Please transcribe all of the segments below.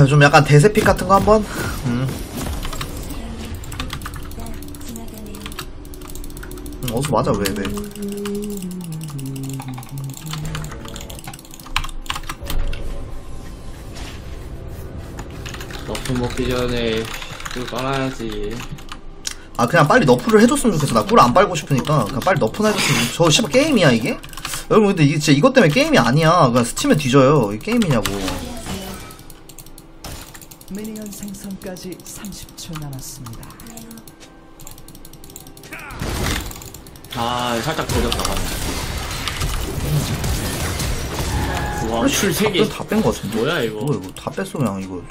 아, 좀 약간 대세픽 같은 거 한번? 음. 음, 어서 맞아, 왜, 왜. 너프 먹기 전에 꿀 깔아야지. 아, 그냥 빨리 너프를 해줬으면 좋겠어. 나 꿀 안 빨고 싶으니까. 그냥 빨리 너프나 해줬으면 좋겠어. 저, 씨발, 게임이야, 이게? 여러분, 근데 이게 진짜 이것 때문에 게임이 아니야. 그냥 스팀에 뒤져요. 이게 게임이냐고. 미니언 생성까지 30초 남았습니다. 아, 살짝 걸렸다. 와, 출 3개. 다뺀 거 같은데? 뭐야, 이거? 뭐야, 이거. 다 뺐어, 그냥, 이거.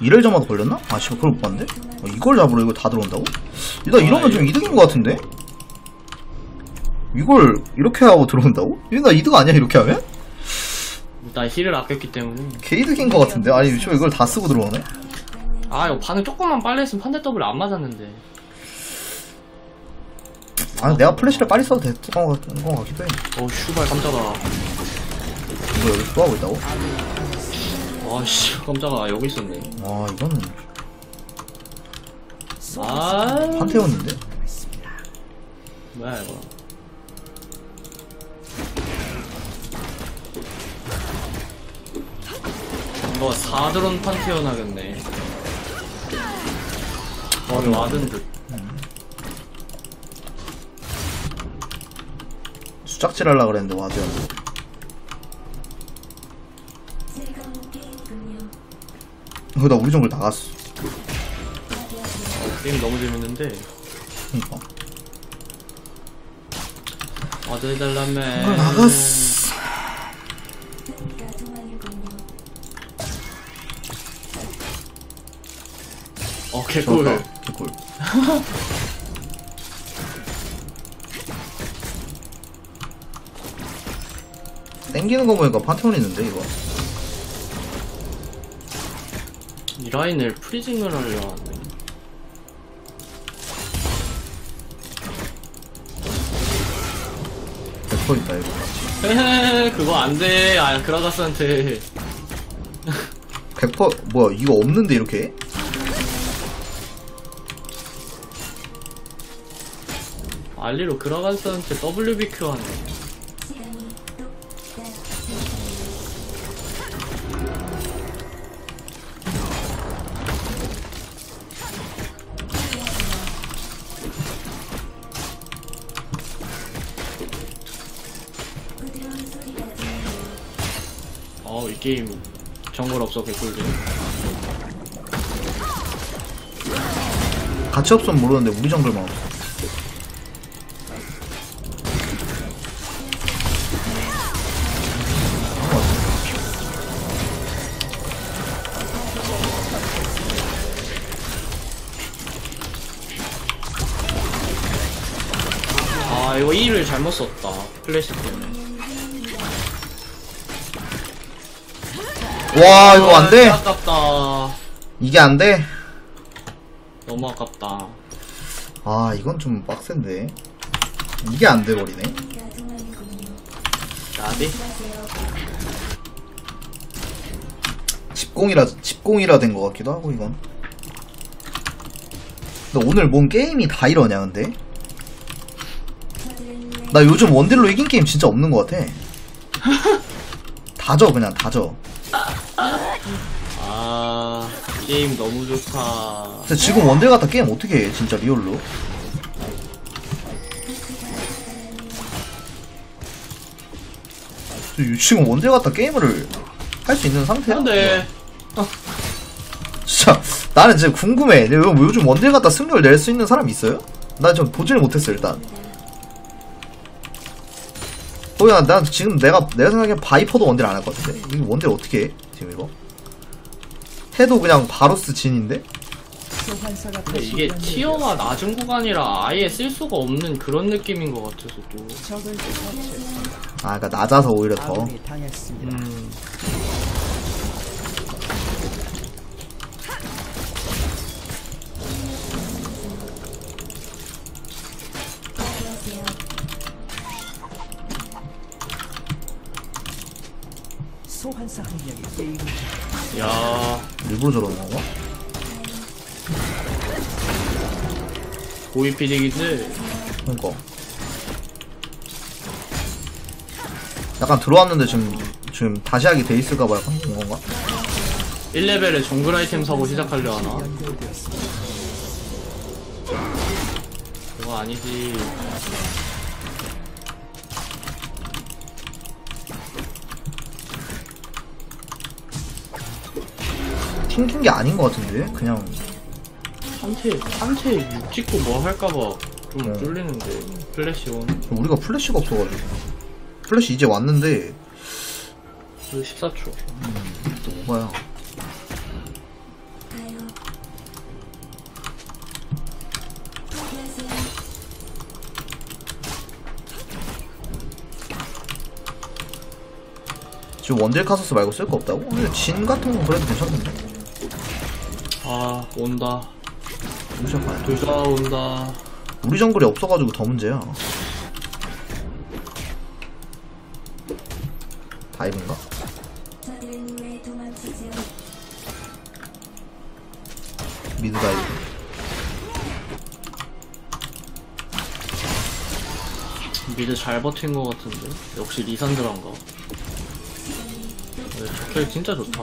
이럴 점마다 걸렸나? 아, 씨발, 그걸 못 봤는데? 어, 이걸 잡으러 이거 다 들어온다고? 일단 이러면 좀 이득인 것 같은데? 이걸 이렇게 하고 들어온다고? 이거 나 이득 아니야, 이렇게 하면? 나 힐을 아꼈기 때문에. 개이득인 것 같은데? 아니, 씨발, 이걸 다 쓰고 들어오네? 아, 이거 반응 조금만 빨리 했으면 판대 더블 안 맞았는데. 아, 내가 플래시를 빨리 써도 됐던 것 같- 것 같기도 해. 어, 슈발, 깜짝아. 이거 여기 또 하고 있다고? 와, 씨, 깜짝아. 여기 있었네. 와, 이거는 아, 판테온인데? 뭐야, 이거. 이거 4드론 판테온 하겠네. 어, 이거 와든 듯. 수작질 하려고 그랬는데, 와드였는데. 어, 나 우리 정글 나갔어. 게임 너무 재밌는데. 그니까. 와드 해달라며. 나갔어. 어, 개꿀. 좋았다. 개꿀. 땡기는 거 보니까 판테온 있는데, 이거. 이 라인을 프리징을 하려 하네. 백퍼 있다, 이거. 헤헤, 그거 안 돼. 아, 그라가스한테. 백퍼, 뭐야, 이거 없는데, 이렇게? 해? 알리로 그라가스한테 WBQ 하네. 어, 이 게임 정글 없어 개꿀들. 같이 없으면 모르는데, 우리 정글만 없어. 플래시 때문에. 와, 이거 안 돼? 아, 아깝다. 이게 안 돼? 너무 아깝다. 아, 이건 좀 빡센데. 이게 안 돼 버리네. 나비? 집공이라, 집공이라 된 것 같기도 하고, 이건. 근데 오늘 뭔 게임이 다 이러냐, 근데? 나 요즘 원딜로 이긴 게임 진짜 없는 것 같아. 다 져, 그냥 다 져. 아, 게임 너무 좋다. 근데 지금 원딜 같아 게임 어떻게 해, 진짜 리얼로? 저 지금 원딜 같아 게임을 할 수 있는 상태야? 근데, 진짜 나는 진짜 궁금해. 요- 요즘 원딜 갖다 승률 낼 수 있는 사람 있어요? 난좀 보지를 못했어 일단. 거기 난, 난 지금 내가 내가 생각엔 바이퍼도 원딜 안 할 것 같은데. 이거 원딜 어떻게 해? 지금 이거? 해도 그냥 바로스 진인데? 근데 이게 티어가 낮은 구간이라 아예 쓸 수가 없는 그런 느낌인 것 같아서 또. 아, 그러니까 낮아서 오히려 더. 당했습니다. 음, 소환사 한 명이 게임을 야 일부러 저러는 건가? 고위 피디기들 그니까 약간 들어왔는데 지금 지금 다시 하기 돼 있을까봐 약간 그런 건가? 1레벨에 정글 아이템 사고 시작하려 하나? 연결되었습니다. 그거 아니지 튕긴 게 아닌 것 같은데? 그냥 한테 육 찍고 뭐 할까봐 좀 어. 쫄리는데 플래시 온. 우리가 플래시가 없어가지고. 플래시 이제 왔는데. 14초. 또 뭐야. 지금 원딜 카서스 말고 쓸 거 없다고? 근데 진 같은 건 그래도 괜찮던데 아 온다. 거 아니야 둘 다 온다. 우리 정글이 없어가지고 더 문제야. 다이브인가? 미드 다이브. 미드 잘 버틴 것 같은데? 역시 리산드란가? 네, 저캐 진짜 좋다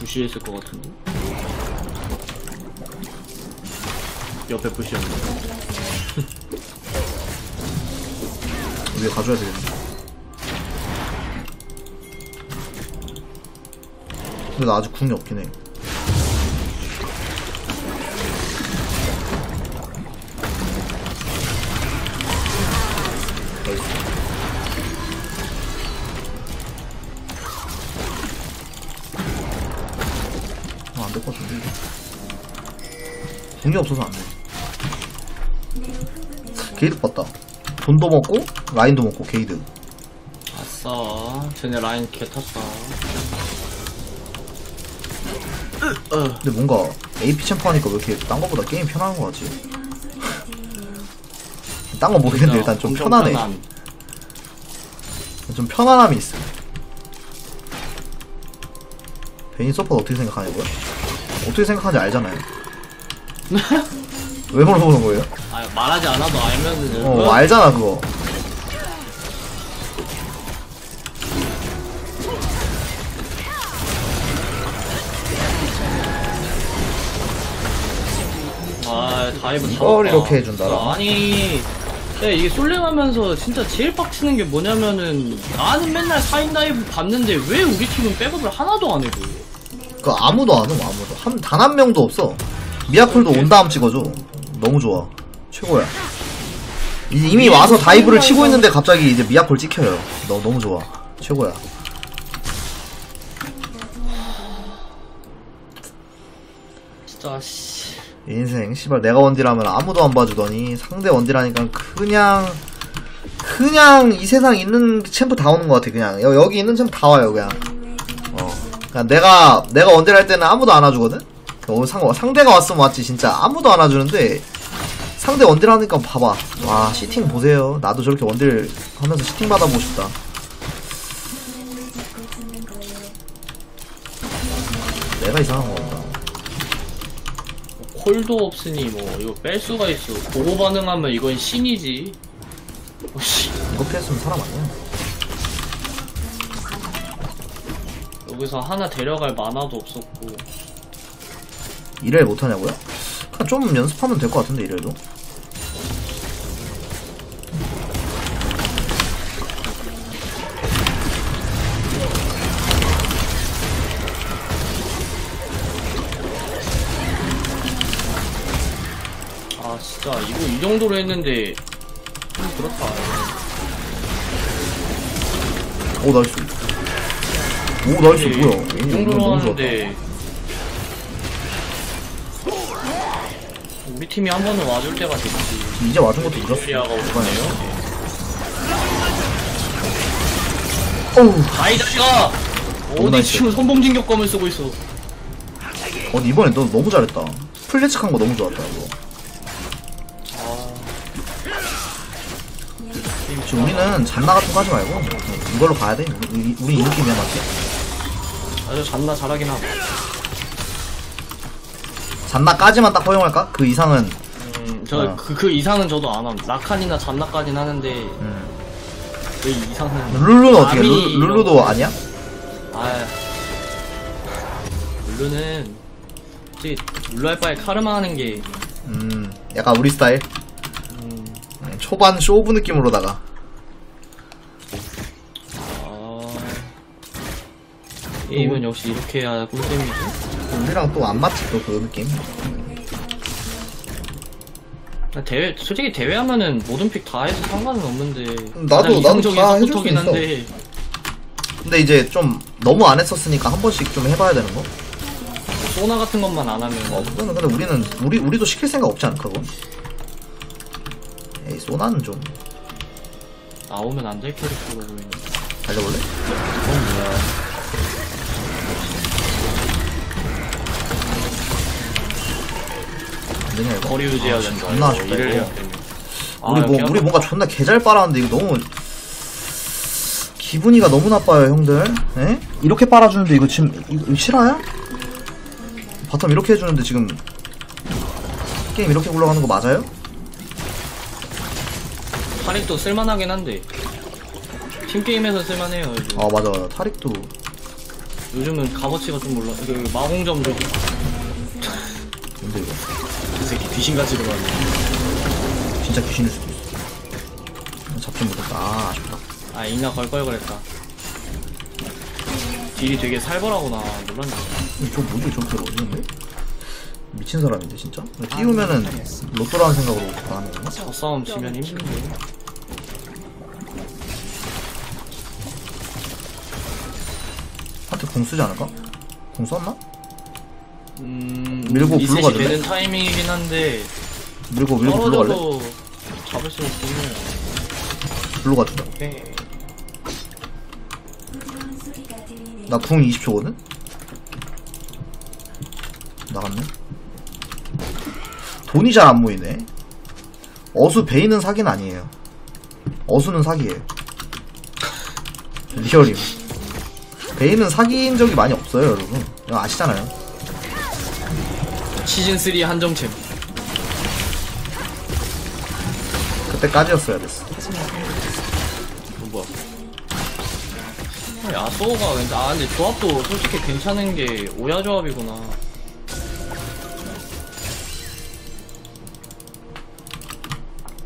부시했을 것 같은데? 옆에 부시였네 위에 가져야 되겠네. 근데 나 아직 궁이 없긴 해 궁이 없어서 안 돼. 게이드 봤다. 돈도 먹고, 라인도 먹고, 게이드. 아싸 쟤네 라인 개 탔다 어, 근데 뭔가 AP 챔프 하니까 왜 이렇게 딴 거보다 게임 편한 거 같지? 딴 거 모르겠는데 일단 좀 엄청 편하네. 편한. 좀 편안함이 있어. 베인 서포트 어떻게 생각하냐고요? 어떻게 생각하는지 알잖아요. 왜 물어보는 거예요? 아 말하지 않아도 알면은 어, 알잖아 그거. 아 다이브 이걸 잡았다. 이렇게 해준다라? 아, 아니 야, 이게 솔랭하면서 진짜 제일 빡치는 게 뭐냐면은 나는 맨날 4인 다이브 봤는데 왜 우리 팀은 백업을 하나도 안 해고 그 아무도 안 오, 아무도. 한, 단 한 명도 없어. 미야콜도 온 다음 찍어줘. 너무 좋아. 최고야. 이- 이미 와서 다이브를 치고 있는데 갑자기 이제 미야콜 찍혀요. 너, 너무 좋아. 최고야. 진짜 씨 인생, 씨발, 내가 원딜하면 아무도 안 봐주더니 상대 원딜하니까 그냥, 그냥 이 세상 있는 챔프 다 오는 것 같아, 그냥. 여, 여기 있는 챔프 다 와요, 그냥. 어. 그냥 내가, 내가 원딜 할 때는 아무도 안 와주거든? 어, 상, 상대가 왔으면 왔지, 진짜. 아무도 안 와주는데, 상대 원딜 하니까 봐봐. 와, 시팅 보세요. 나도 저렇게 원딜 하면서 시팅 받아보고 싶다. 내가 이상한 거 같다. 콜도 없으니 뭐 이거 뺄 수가 있어 보고 반응하면 이건 신이지 어, 씨. 이거 피했으면 사람 아니야. 여기서 하나 데려갈 만화도 없었고 일을 못하냐고요? 좀 연습하면 될 것 같은데, 이래도. 아 진짜 이거 이 정도로 했는데 좀 그렇다 오, 나이스. 오, 나이스. 이- 뭐야. 이 오, 정도로. 하는데 우리 팀이 한 번은 와줄 때가 됐지 이제 와준 것도 오네요 어우, 아이 자식아 어디 나이스. 지금 선봉진 격검을 쓰고 있어 어, 이번에 너 너무 잘했다. 플래치한 거 너무 좋았다, 이거. 지금 우리는 잔나 같은 거 하지 말고 이걸로 가야 돼 우리, 우리 이 느낌이야 맞지? 아주 잔나 잘하긴 하고. 잔나까지만 딱 허용할까? 그 이상은 음, 저, 어. 그, 그 이상은 저도 안 함. 라칸이나 잔나까진 하는데, 음. 그 이상은. 룰루는 어떻게 해? 룰루, 룰루도 아니야? 아 룰루는, 솔직히, 룰루 할 바에 카르마 하는 게, 음 약간 우리 스타일 음, 음, 초반 쇼부 느낌으로다가 아. 게임은 역시 이렇게 해야 꿀잼이지. 우리랑 또 안 맞지 또 그 느낌 대회, 솔직히 대회 하면은 모든 픽 다 해도 상관은 없는데. 나도- 가장 나도 이상적인 다 해줄 수 있어. 한데, 근데 이제 좀 너무 안 했었으니까 한 번씩 좀 해봐야 되는 거? 소나 같은 것만 안 하면. 어, 그거는 근데 우리는 우리 우리도 시킬 생각 없지 않을까 그거? 에이 소나는 좀 나오면 안 될 캐릭터로 보이는. 달려볼래? 그건 뭐야. 되냐 이거? 거리 유지해야 아, 된다. 존나 이거 아쉽다 이거 해야 되네. 우리 아, 뭐 우리 뭔가 존나 개잘 빨았는데 이거 너무 기분이가 너무 나빠요 형들. 에? 이렇게 빨아주는데 이거 지금 이거, 이거 실화야? 바텀 이렇게 해주는데 지금 게임 이렇게 굴러가는 거 맞아요? 타릭도 쓸만하긴 한데 팀 게임에서 쓸만해요 요즘 아 맞아 맞아 타릭도 요즘은 값어치가 좀 올라 그 마공점 저 기 근데 이거 그 새끼 귀신같이로 가네 진짜 귀신일 수도 있어. 잡지 못했다. 아 아쉽다. 아 인나 걸걸 그랬다 딜이 되게 살벌하구나 몰랐네 저 뭐지 저렇게 어디는데? 미친 사람인데 진짜? 띄우면은 로또라는 생각으로 하는 건가? 저 싸움 지면 힘든데 한테 공 쓰지 않을까? 공 썼나? 음 밀고 리셋이 블루가 되는 타이밍이긴 한데 밀고 밀고 블루 갈래? 떨어져도 잡을 수 있으면 블루 가준다. 오케이 소리가 들리네. 나궁 20초거든? 나갔네? 돈이 잘 안 모이네. 어수 베이는 사기는 아니에요. 어수는 사기예요. 리얼임. 베이는 사기인 적이 많이 없어요, 여러분. 이거 아시잖아요. 시즌3 한정챔 그때까지였어야 됐어. 어, 뭐야 아, 야소가 근데 아 근데 조합도 솔직히 괜찮은 게 오야 조합이구나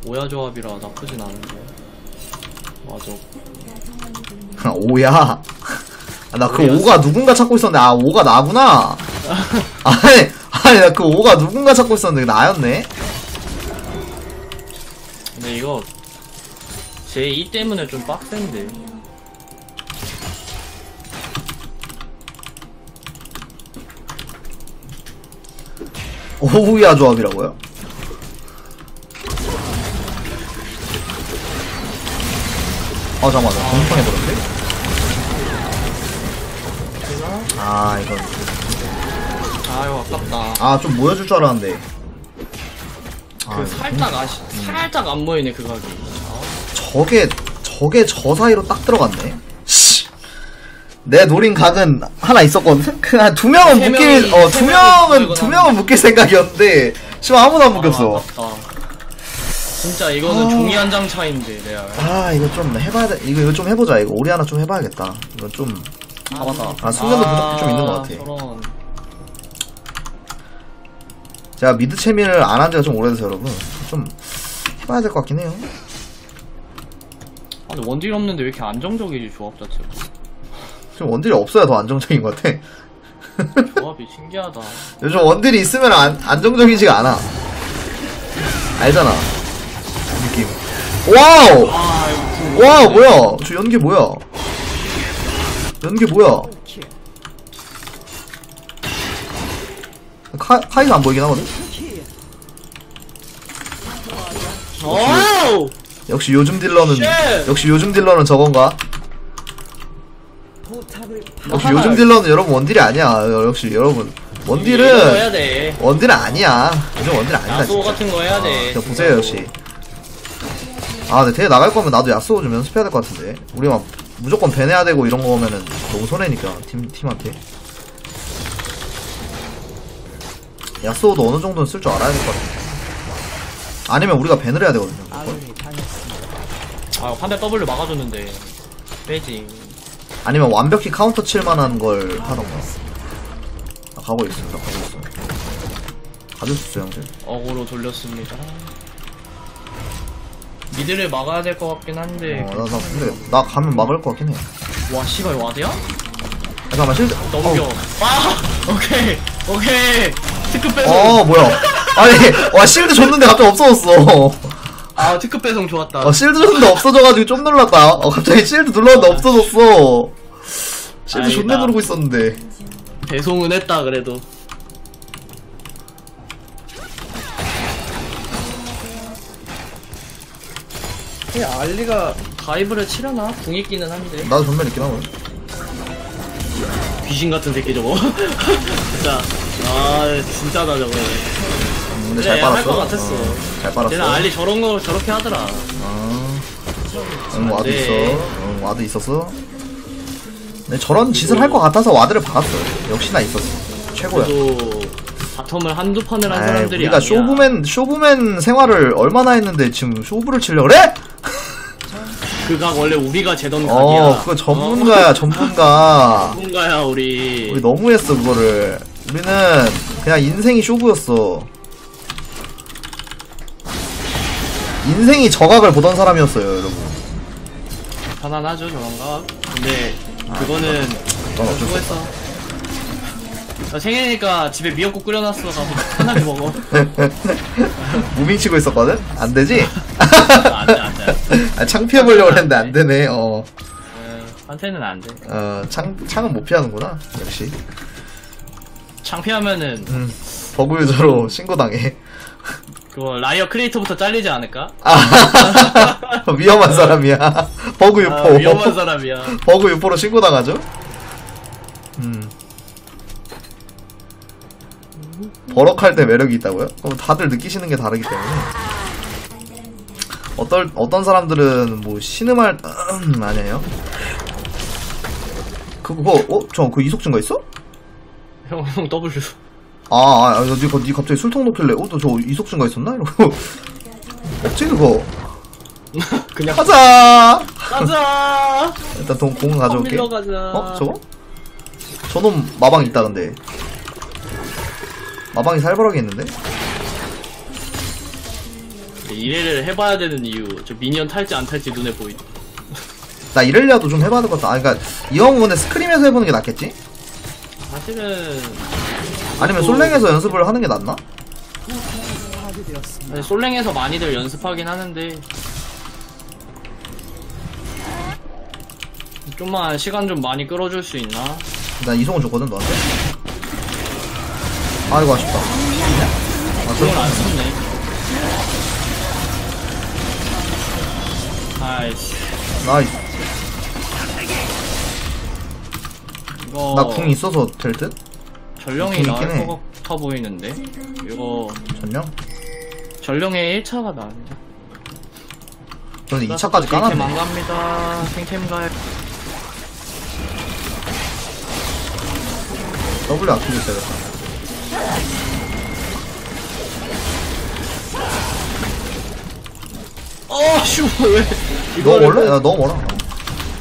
오야 조합이라 나쁘진 않은데 맞아 오야. 아, 나 그. 오가 누군가 찾고 있었는데, 아, 오가 나구나. 아니, 아니, 나 그 오가 누군가 찾고 있었는데, 나였네? 근데 이거 제2 때문에 좀 빡센데 오우야 조합이라고요? 어 잠깐만 나 공성해버렸는데? 아 이건 아유 아깝다. 아 좀 모여줄 줄 알았는데. 아, 그 이거 살짝 아시 살짝 안 보이네 그 각이. 저게 저게 저 사이로 딱 들어갔네. 씨. 내 노린 각은 하나 있었거든? 그두 명은 세 묶일 명이- 어세두 명이 명은 두 명은 묶일 생각이었는데 지금 아무도 안 묶였어. 아, 아깝다. 진짜 이거는 아. 종이 한 장 차인데 내가 아 이거 좀 해봐야 돼. 이거, 이거 좀 해보자. 이거 오리 하나 좀 해봐야겠다. 이거 좀 아 맞다. 아, 숙련도 부족이 좀 있는 것 같아. 저런 제가 미드 채미를 안한 지가 좀 오래돼서 여러분 좀 해봐야 될 것 같긴 해요. 아 근데 원딜 없는데 왜 이렇게 안정적이지 조합 자체가? 지금 원딜이 없어야 더 안정적인 것 같아. 조합이 신기하다. 요즘 원딜이 있으면 안, 안정적이지가 않아. 알잖아. 느낌. 와우! 아 와우 뭐야? 저 연기 뭐야? 연기 뭐야 카, 카이도 안 보이긴 하거든? 와우! 역시 요즘 딜러는 쉣! 역시 요즘 딜러는 저건가? 역시 요즘 딜러는 여러분 원딜이 아니야. 역시 여러분 이거 해야 원딜은 돼. 원딜은 아니야. 요즘 원딜 아니다 야소 진짜. 같은 거 해야 돼. 자, 보세요 역시. 아, 근데 대회 나갈 거면 나도 야스오 좀 연습해야 될 것 같은데. 우리 막 무조건 배내야 되고 이런 거면은 너무 손해니까 팀 팀한테. 야스오도 어느 정도는 쓸 줄 알아야 될 것 같은데. 아니면 우리가 밴을 해야 되거든요. 당했습니다. 아 판대 W 막아줬는데 빼지 아니면 완벽히 카운터 칠 만한 걸 하던가. 나 가고 있어, 나 가고 있어. 가질 수 있어, 형들. 어그로 돌렸습니다 미드를 막아야 될 것 같긴 한데 어, 나, 나, 근데, 나 가면 막을 것 같긴 해. 와 씨발 와드야? 잠깐만, 실드. 너무 어, 귀여워 아 오케이 오케이 특급 배송 어, 뭐야. 아니, 와, 실드 줬는데 갑자기 없어졌어. 아 특급 배송 좋았다 어, 실드 줬는데 없어져가지고 좀 놀랐다. 어, 갑자기 실드 눌렀는데 없어졌어. 실드 아니다. 존나 누르고 있었는데. 배송은 했다 그래도 이 알리가 가이브를 치려나? 궁 있기는 한데 나도 전면 있긴 하거든. 귀신 같은 새끼 저거 진짜 아 진짜다 저거 음, 근데 그래, 잘 빨았어. 할것 같았어. 어, 잘 빨았어. 쟤는 알리 저런 거 저렇게 하더라 어. 응, 와드 네. 있어. 응, 와드 있었어. 근데 저런 짓을 할 것 같아서 와드를 박았어. 역시나 있었어. 최고야. 그래도 바텀을 한두 판을 한 에이, 사람들이 우리가 아니야 쇼부맨, 쇼부맨 생활을 얼마나 했는데 지금 쇼부를 치려고 그래? 그가 원래 우리가 재던 각이야 어, 그거 전문가야, 전문가. 전문가야 우리 우리 너무했어, 그거를. 우리는 그냥 인생이 쇼부였어. 인생이 저각을 보던 사람이었어요, 여러분. 편안하죠 저런가 근데 그거는 넌 어쩔 수 수고했어 나 생일이니까 집에 미역국 끓여놨어 가서 편하게 먹어 무빙 치고 있었거든? 안 되지? 안 돼 안 돼 아, 창 피해보려고 했는데 안 되네, 어. 한테는 안 돼 어, 창, 창은 못 피하는구나, 역시. 창피하면은 음, 버그 유저로 신고당해. 그거 라이어 크리에이터부터 잘리지 않을까? 아, 위험한 사람이야. 버그 유포. 아, 위험한 사람이야 버그 유포로 신고당하죠? 음. 버럭할 때 매력이 있다고요? 그럼 다들 느끼시는 게 다르기 때문에. 어떨, 어떤 사람들은 뭐, 신음할, 아니에요? 그거, 어? 저, 그 이속 증가 있어? 형, 형 W 아, 아, 아, 니, 니 갑자기 술통 놓길래, 어, 너저 이속 증가 있었나? 이러고. 없지, 그거. 그냥 가자! 가자 일단 돈, 공 가져올게. 가자 어? 저거? 저놈 마방 있다, 근데. 마방이 살벌하게 있는데? 이래를 해봐야 되는 이유 저 미니언 탈지 안 탈지 눈에 보이 나 이럴려도 좀 해봐야 될 것 같다. 아, 그니까, 이왕 근데 스크림에서 해보는 게 낫겠지? 사실은 아니면 솔랭에서 연습을 하는 게 낫나? 사실 솔랭에서 많이들 연습하긴 하는데 좀만 시간 좀 많이 끌어줄 수 있나? 난 이송을 줬거든, 너한테. 아이고, 아쉽다. 아, 저, 안 썼네 아이씨 나이스. 이거 나 궁 있어서 될 듯? 전령이 궁 나을 있긴 해. 것 같아 보이는데 이거 전령? 전령의 1차가 나옵니다 저는 2차까지 탱템 까놨네. 안 갑니다 탱템 가요 W 아끼고 있어야겠다. 어슈 왜 너 이거를 원래? 야, 너무 멀어.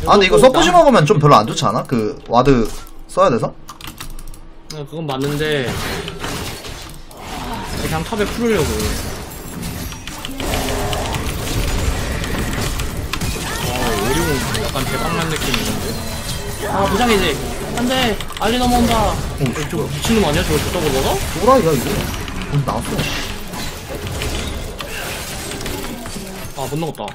아, 근데 이거 서포시 나- 먹으면 좀 별로 안 좋지 않아? 그, 와드 써야 돼서? 어, 그건 맞는데 그냥 탑에 풀으려고 어 오리공 약간 대박난 느낌이 있는데 아 부장이지 안돼 알리 넘어온다 어, 저거 미친놈 아니야 저거 저거 먹어? 또라이야, 이거. 돈 나왔어. 아못 먹었다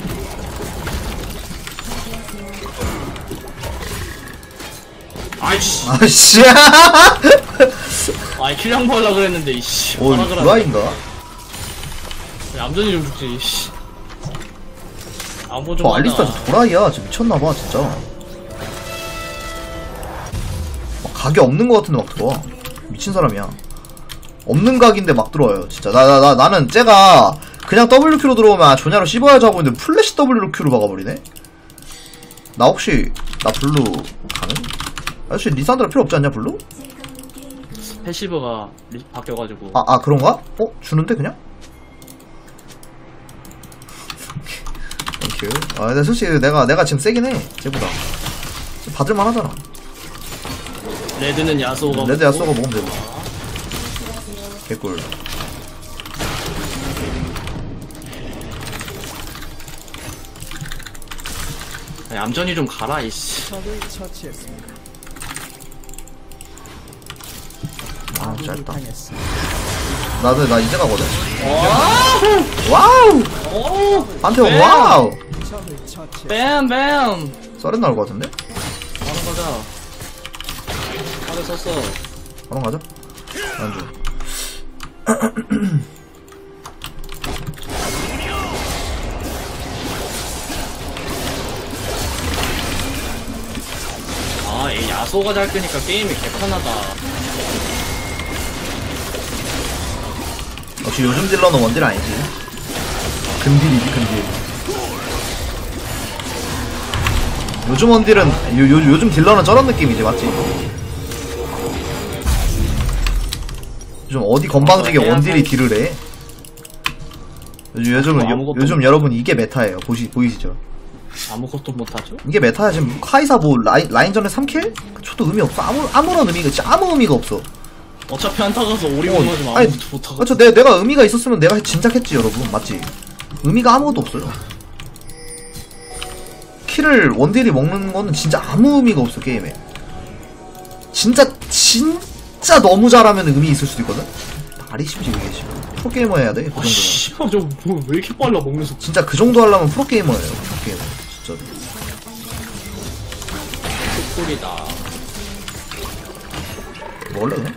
아이씨 아씨. 아이 킬 양보 하려고 그랬는데 이씨 오, 하라 이거. 또라이인가? 얌전히 좀 죽지 이씨 안보 좀저 하자. 알리스타 도라이야. 진짜 미쳤나봐, 진짜. 막 각이 없는 것 같은데 막 들어와. 미친 사람이야. 없는 각인데 막 들어와요, 진짜. 나, 나, 나, 나 는 쟤가 그냥 WQ로 들어오면 아, 조냐로 씹어야지 하고 있는데 플래시 WQ로 박아버리네? 나 혹시 나 블루 가능? 아저씨 리산드라 필요 없지 않냐 블루? 패시브가 리- 바뀌어가지고 아, 아 그런가? 어? 주는데 그냥? 땡큐 아 근데 솔직히 내가 내가 지금 세긴 해 쟤보다 받을만 하잖아 레드는 야소가 레드 야쏘가 먹으면 되고 개꿀 아니, 얌전히 좀 가라 이씨. 적을 처치했습니다. 아 짧다. 나도 나 이제 가거든. 와우! 와우! 적을 처치했습니다. 뱀뱀! 썰은 나올 것 같은데? 바로 가자. 바로 썼어. 바로 가자 안주 야소가 잘 끄니까 게임이 개판하다. 역시 요즘 딜러는 원딜 아니지. 근딜이지 근딜. 요즘 원딜은 요, 요, 요즘 딜러는 저런 느낌이지 맞지? 요즘 어디 건방지게 원딜이 딜을 해? 요즘, 요즘은 요, 요즘 여러분 이게 메타예요. 보시, 보이시죠? 아무것도 못하죠? 이게 메타야 지금 카이사 뭐 라인, 라인전에 3킬? 그것도 의미 없어 아무, 아무런 의미가 진짜 아무 의미가 없어 어차피 한타 가서 오리곤 맞으면 아니, 아무것도 못하고 그렇죠. 내, 내가 의미가 있었으면 내가 진작했지, 여러분. 맞지? 의미가 아무것도 없어요. 킬을 원딜이 먹는 거는 진짜 아무 의미가 없어, 게임에. 진짜, 진짜 너무 잘하면 의미 있을 수도 있거든? 말이 쉽지, 그게 씨. 프로게이머 해야 돼, 그아 정도면. 씨발 저왜 이렇게 빨라 먹는 속 진짜 그 정도 하려면 프로게이머예요, 프로게이머. 진짜. 꿀이다. 먹을래, 그냥?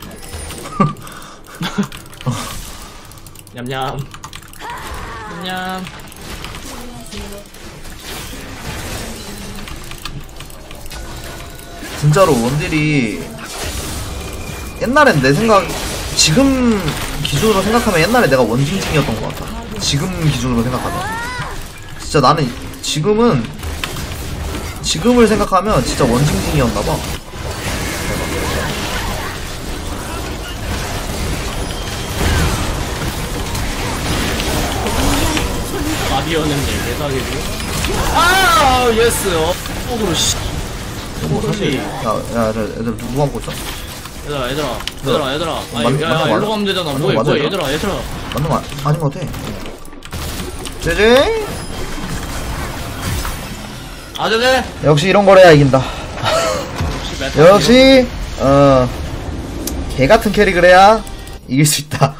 냠냠. 냠냠. 진짜로 원딜이 옛날엔 내 생각 지금 기준으로 생각하면 옛날에 내가 원징징이었던 것 같아. 지금 기준으로 생각하면. 진짜 나는 지금은 지금을 생각하면 진짜 원징징이었나봐. 마비였는데 대사기지. 아 예스 어 으로 씨. 뭐 사실 야 야야 애들 누구 안고 있어? 얘들아 얘들아. 얘들아 얘들아. 아니 맞- 야, 일로? 가면 되잖아. 맞아, 뭐해 얘들아? 얘들아. 맞는 거 아- 아닌 것 같아. 제제 아저네 역시 이런 거래야 이긴다. 역시 어 개같은 캐릭을 해야 이길 수 있다